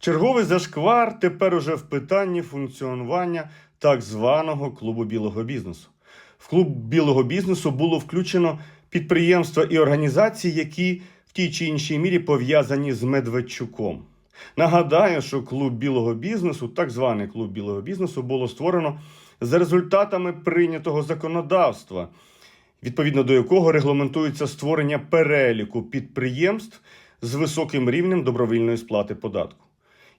Черговий зашквар тепер уже в питанні функціонування так званого клубу білого бізнесу. В клуб білого бізнесу було включено підприємства і організації, які в тій чи іншій мірі пов'язані з Медведчуком. Нагадаю, що клуб білого бізнесу, так званий клуб білого бізнесу, було створено за результатами прийнятого законодавства, відповідно до якого регламентується створення переліку підприємств з високим рівнем добровільної сплати податку.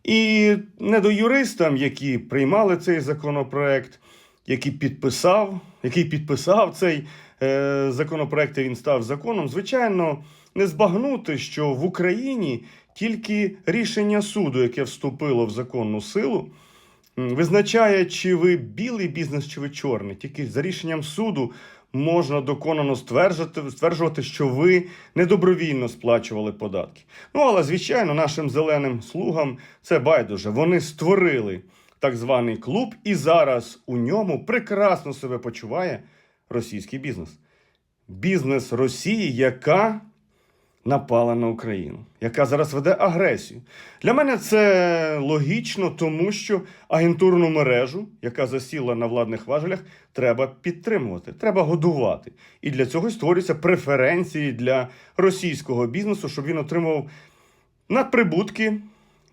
І недоюристам, які приймали цей законопроект, який підписав, який підписав цей е, законопроект, і він став законом, звичайно, не збагнути, що в Україні тільки рішення суду, яке вступило в законну силу, визначає, чи ви білий бізнес, чи ви чорний. Тільки за рішенням суду можна доконано стверджувати, стверджувати, що ви недобровільно сплачували податки. Ну, але, звичайно, нашим зеленим слугам це байдуже. Вони створили так званий клуб, і зараз у ньому прекрасно себе почуває російський бізнес. Бізнес Росії, яка напала на Україну, яка зараз веде агресію. Для мене це логічно, тому що агентурну мережу, яка засіла на владних важелях, треба підтримувати, треба годувати. І для цього створюються преференції для російського бізнесу, щоб він отримував надприбутки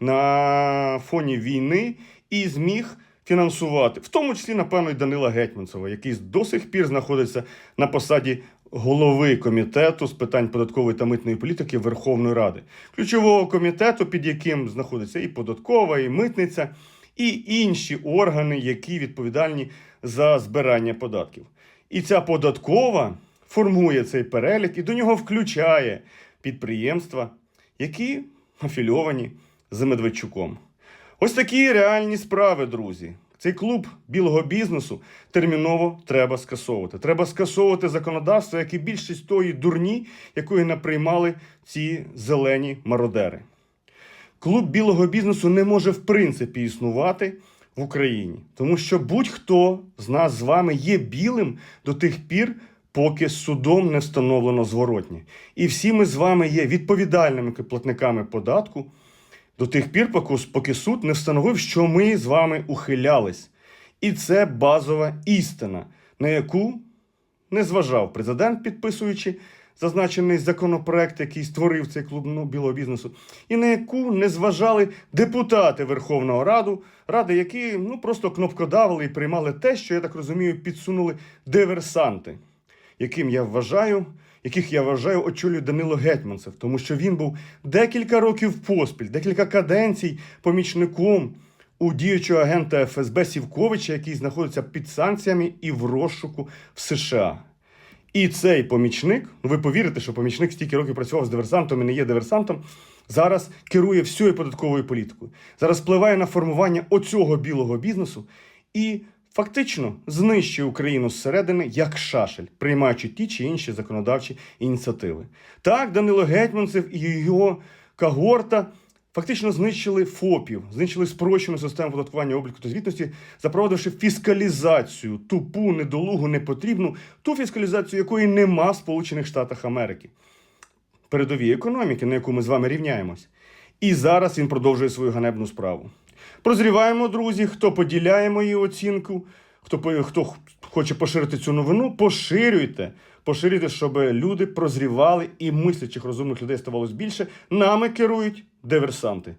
на фоні війни і зміг фінансувати, в тому числі, напевно, і Данила Гетьманцева, який до сих пір знаходиться на посаді голови комітету з питань податкової та митної політики Верховної Ради, ключового комітету, під яким знаходиться і податкова, і митниця, і інші органи, які відповідальні за збирання податків. І ця податкова формує цей перелік і до нього включає підприємства, які афільовані з Медведчуком. Ось такі реальні справи, друзі. Цей клуб білого бізнесу терміново треба скасовувати. Треба скасовувати законодавство, як і більшість тої дурні, якої наприймали ці зелені мародери. Клуб білого бізнесу не може в принципі існувати в Україні, тому що будь-хто з нас з вами є білим до тих пір, поки судом не встановлено зворотнє. І всі ми з вами є відповідальними платниками податку до тих пір, поки, суд не встановив, що ми з вами ухилялись. І це базова істина, на яку не зважав президент, підписуючи зазначений законопроект, який створив цей клуб ну, білого бізнесу, і на яку не зважали депутати Верховного Раду, Ради, які ну, просто кнопкодавили і приймали те, що я так розумію, підсунули диверсанти, яким я вважаю. Яких я вважаю очолює Данило Гетьманцев, тому що він був декілька років поспіль, декілька каденцій помічником у діючого агента ФСБ Сівковича, який знаходиться під санкціями і в розшуку в США. І цей помічник, ну ви повірите, що помічник стільки років працював з диверсантом і не є диверсантом, зараз керує всією податковою політикою. Зараз впливає на формування оцього білого бізнесу і фактично знищує Україну зсередини як шашель, приймаючи ті чи інші законодавчі ініціативи. Так, Данило Гетьманцев і його когорта фактично знищили ФОПів, знищили спрощену систему податкування обліку та звітності, запровадивши фіскалізацію, тупу, недолугу, непотрібну, ту фіскалізацію, якої нема в Сполучених Штатах Америки. Передовій економіки, на яку ми з вами рівняємось. І зараз він продовжує свою ганебну справу. Прозріваємо, друзі, хто поділяє мою оцінку, хто, хто хоче поширити цю новину, поширюйте. Поширюйте, щоб люди прозрівали і мислячих розумних людей ставалось більше. Нами керують диверсанти.